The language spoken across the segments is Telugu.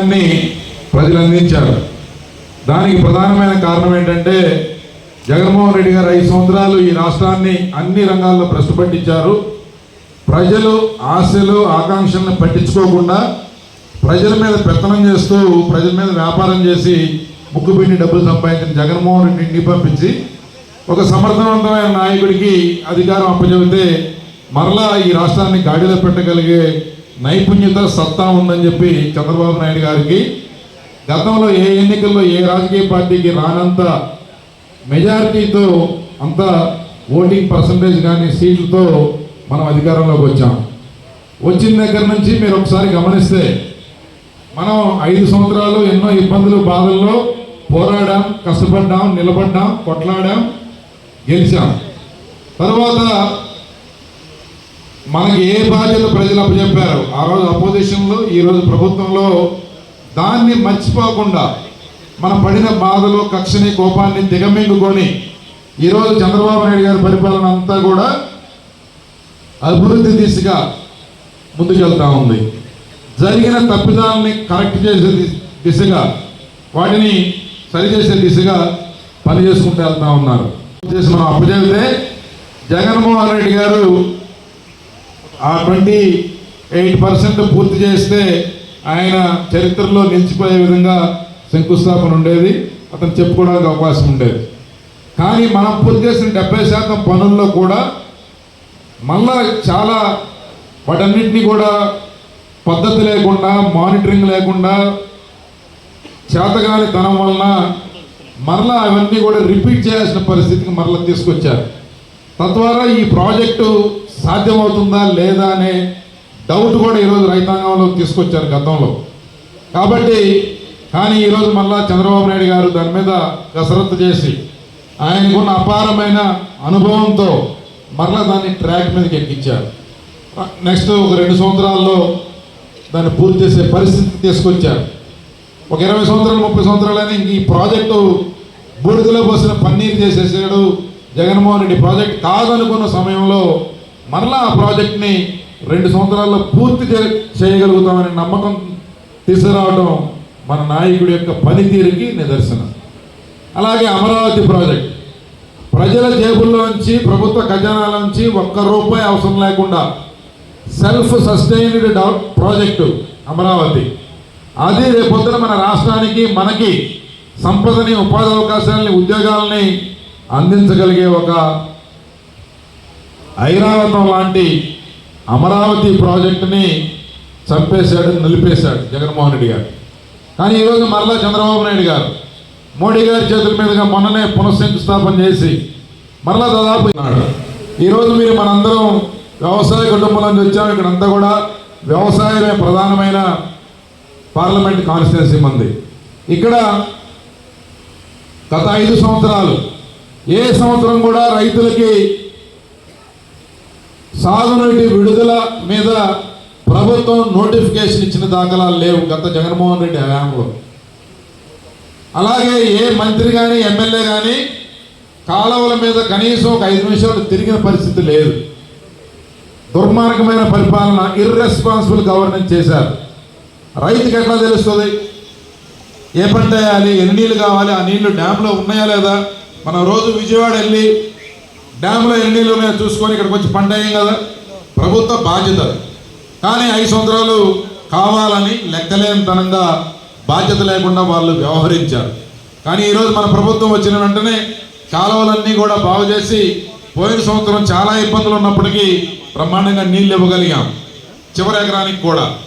విజయాన్ని ప్రజలు అందించారు. దానికి ప్రధానమైన కారణం ఏంటంటే జగన్మోహన్ రెడ్డి గారు ఐదు సంవత్సరాలు ఈ రాష్ట్రాన్ని అన్ని రంగాల్లో ప్రశ్నపట్టించారు ప్రజలు ఆశలు ఆకాంక్షలను పట్టించుకోకుండా ప్రజల మీద పెత్తనం చేస్తూ ప్రజల మీద వ్యాపారం చేసి ముక్కుపిండి డబ్బులు సంపాదించిన జగన్మోహన్ రెడ్డిని ఇంటికి పంపించి ఒక సమర్థవంతమైన నాయకుడికి అధికారం అప్పచెబితే మరలా ఈ రాష్ట్రాన్ని గాడిలో పెట్టగలిగే నైపుణ్యత సత్తా ఉందని చెప్పి చంద్రబాబు నాయుడు గారికి గతంలో ఏ ఎన్నికల్లో ఏ రాజకీయ పార్టీకి రానంత మెజారిటీతో అంత ఓటింగ్ పర్సంటేజ్ కానీ సీట్లతో మనం అధికారంలోకి వచ్చాం. వచ్చిన దగ్గర నుంచి మీరు ఒకసారి గమనిస్తే మనం ఐదు సంవత్సరాలు ఎన్నో ఇబ్బందులు బాధల్లో పోరాడాం కష్టపడ్డాం నిలబడ్డాం కొట్లాడాం గెలిచాం. తర్వాత మనకి ఏ బాధ్యత ప్రజలు అప్పచెప్పారు? ఆ రోజు అపోజిషన్లో ఈ రోజు ప్రభుత్వంలో దాన్ని మర్చిపోకుండా మన పడిన బాధలు కక్షని కోపాన్ని దిగమింగుకొని ఈరోజు చంద్రబాబు నాయుడు గారి పరిపాలన అంతా కూడా అభివృద్ధి దిశగా ముందుకెళ్తా ఉంది. జరిగిన తప్పిదాలని కరెక్ట్ చేసే దిశగా వాటిని సరిచేసే దిశగా పని చేసుకుంటూ వెళ్తా ఉన్నారు. చేసి మనం అప్పచెబితే జగన్మోహన్ రెడ్డి గారు ఆ ట్వంటీ ఎయిట్ పర్సెంట్ పూర్తి చేస్తే ఆయన చరిత్రలో నిలిచిపోయే విధంగా శంకుస్థాపన ఉండేది. అతను చెప్పుకోవడానికి అవకాశం ఉండేది. కానీ మనం పూర్తి చేసిన డెబ్బై శాతం పనుల్లో కూడా మళ్ళా చాలా వాటన్నిటినీ కూడా పద్ధతి లేకుండా మానిటరింగ్ లేకుండా చేతగాని తనం వలన మరలా అవన్నీ కూడా రిపీట్ చేయాల్సిన పరిస్థితికి మరలా తీసుకొచ్చారు. తద్వారా ఈ ప్రాజెక్టు సాధ్యమవుతుందా లేదా అనే డౌట్ కూడా ఈరోజు రైతాంగంలో తీసుకొచ్చారు గతంలో. కాబట్టి కానీ ఈరోజు మళ్ళా చంద్రబాబు నాయుడు గారు దాని మీద కసరత్తు చేసి ఆయనకున్న అపారమైన అనుభవంతో మరలా దాన్ని ట్రాక్ మీదకి ఎక్కించారు. నెక్స్ట్ ఒక రెండు సంవత్సరాల్లో దాన్ని పూర్తి చేసే పరిస్థితి తీసుకొచ్చారు. ఒక ఇరవై సంవత్సరాలు ముప్పై సంవత్సరాలని ఈ ప్రాజెక్టు బూడిదలో పోసిన పన్నీరు చేసేసాడు జగన్మోహన్ రెడ్డి. ప్రాజెక్ట్ కాదనుకున్న సమయంలో మరలా ఆ ప్రాజెక్ట్ని రెండు సంవత్సరాల్లో పూర్తి చేయగలుగుతామనే నమ్మకం తీసుకురావడం మన నాయకుడి యొక్క పనితీరుకి నిదర్శనం. అలాగే అమరావతి ప్రాజెక్ట్. ప్రజల జేబుల్లోంచి ప్రభుత్వ ఖజానాలోంచి ఒక్క రూపాయి అవసరం లేకుండా self sustained develop project Amaravati. అది రేపొద్దున మన రాష్ట్రానికి మనకి సంపదని ఉపాధి అవకాశాలని ఉద్యోగాలని అందించగలిగే ఒక ఐరావతం లాంటి అమరావతి ప్రాజెక్టుని చంపేశాడు నిలిపేశాడు జగన్మోహన్ రెడ్డి గారు. కానీ ఈరోజు మరలా చంద్రబాబు నాయుడు గారు మోడీ గారి చేతుల మీదుగా మొన్ననే పునఃశంకుస్థాపన చేసి మరలా దాదాపు ఉన్నాడు. ఈరోజు మీరు మనందరం వ్యవసాయ కుటుంబం నుంచి వచ్చాము ఇక్కడంతా కూడా వ్యవసాయమే ప్రధానమైన పార్లమెంట్ కాన్స్టిట్యున్సీ మంది. ఇక్కడ గత ఐదు సంవత్సరాలు ఏ సంవత్సరం కూడా రైతులకి సాగునీటి విడుదల మీద ప్రభుత్వం నోటిఫికేషన్ ఇచ్చిన దాఖలాలు లేవు గత జగన్మోహన్ రెడ్డి హయాంలో. అలాగే ఏ మంత్రి కానీ ఎమ్మెల్యే కానీ కాలువల మీద కనీసం ఒక ఐదు నిమిషాలు తిరిగిన పరిస్థితి లేదు. దుర్మార్గమైన పరిపాలన ఇర్రెస్పాన్సిబుల్ గవర్నెన్స్ చేశారు. రైతుకి ఎట్లా తెలుస్తుంది? ఏ పంట వేయాలి ఎన్ని నీళ్ళు కావాలి ఆ నీళ్ళు డ్యాంలో ఉన్నాయా లేదా? మనం రోజు విజయవాడ వెళ్ళి డ్యాంలో ఎన్ని నీళ్ళు ఉన్నాయో చూసుకొని ఇక్కడికి వచ్చి పంట వేయం కదా. ప్రభుత్వ బాధ్యత. కానీ ఐదు సంవత్సరాలు కావాలని లెక్కలేనితనంగా బాధ్యత లేకుండా వాళ్ళు వ్యవహరించారు. కానీ ఈరోజు మన ప్రభుత్వం వచ్చిన వెంటనే కాలువలన్నీ కూడా బాగు చేసి పోయిన సంవత్సరం చాలా ఇబ్బందులు ఉన్నప్పటికీ బ్రహ్మాండంగా నీళ్ళు ఇవ్వగలిగాం. చివరి ఎకరానికి కూడా.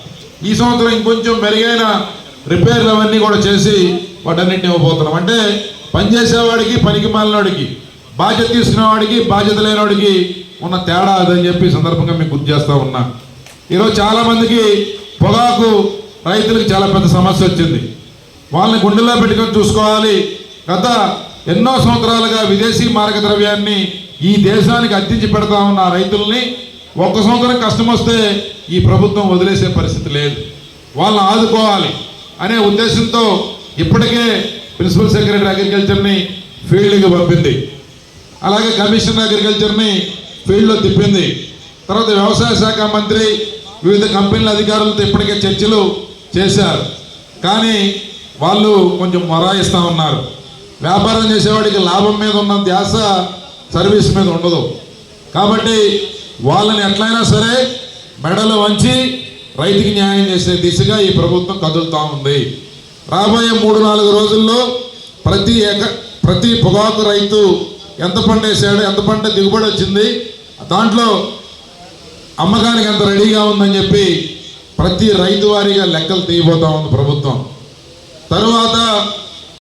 ఈ సంవత్సరం ఇంకొంచెం మెరుగైన రిపేర్లు అవన్నీ కూడా చేసి వాటన్నిటిని ఇవ్వబోతున్నాం. అంటే పనిచేసేవాడికి పనికి మాలినవాడికి బాధ్యత తీసుకునేవాడికి బాధ్యత లేనివాడికి ఉన్న తేడా అదని చెప్పి సందర్భంగా మీకు గుర్తు చేస్తూ ఉన్నా. ఈరోజు చాలామందికి పొగాకు రైతులకు చాలా పెద్ద సమస్య వచ్చింది. వాళ్ళని గుండెల్లో పెట్టుకొని చూసుకోవాలి. గత ఎన్నో సంవత్సరాలుగా విదేశీ మారక ద్రవ్యాన్ని ఈ దేశానికి అద్దించి పెడతా ఉన్న రైతుల్ని ఒక్క సంవత్సరం కష్టం వస్తే ఈ ప్రభుత్వం వదిలేసే పరిస్థితి లేదు. వాళ్ళని ఆదుకోవాలి అనే ఉద్దేశంతో ఇప్పటికే ప్రిన్సిపల్ సెక్రటరీ అగ్రికల్చర్ని ఫీల్డ్కి పంపింది. అలాగే కమిషనర్ అగ్రికల్చర్ని ఫీల్డ్లో తిప్పింది. తర్వాత వ్యవసాయ శాఖ మంత్రి వివిధ కంపెనీల అధికారులతో ఇప్పటికే చర్చలు చేశారు. కానీ వాళ్ళు కొంచెం మొరాయిస్తూ ఉన్నారు. వ్యాపారం చేసేవాడికి లాభం మీద ఉన్న ధ్యాస సర్వీస్ మీద ఉండదు. కాబట్టి వాళ్ళని ఎట్లయినా సరే మెడలు వంచి రైతుకి న్యాయం చేసే దిశగా ఈ ప్రభుత్వం కదులుతూ ఉంది. రాబోయే మూడు నాలుగు రోజుల్లో ప్రతి ఎక ప్రతి పొగాకు రైతు ఎంత పంట వేసాడు ఎంత పంట దిగుబడి వచ్చింది దాంట్లో అమ్మకానికి ఎంత రెడీగా ఉందని చెప్పి ప్రతి రైతు వారీగా లెక్కలు తీయబోతా ఉంది ప్రభుత్వం. తరువాత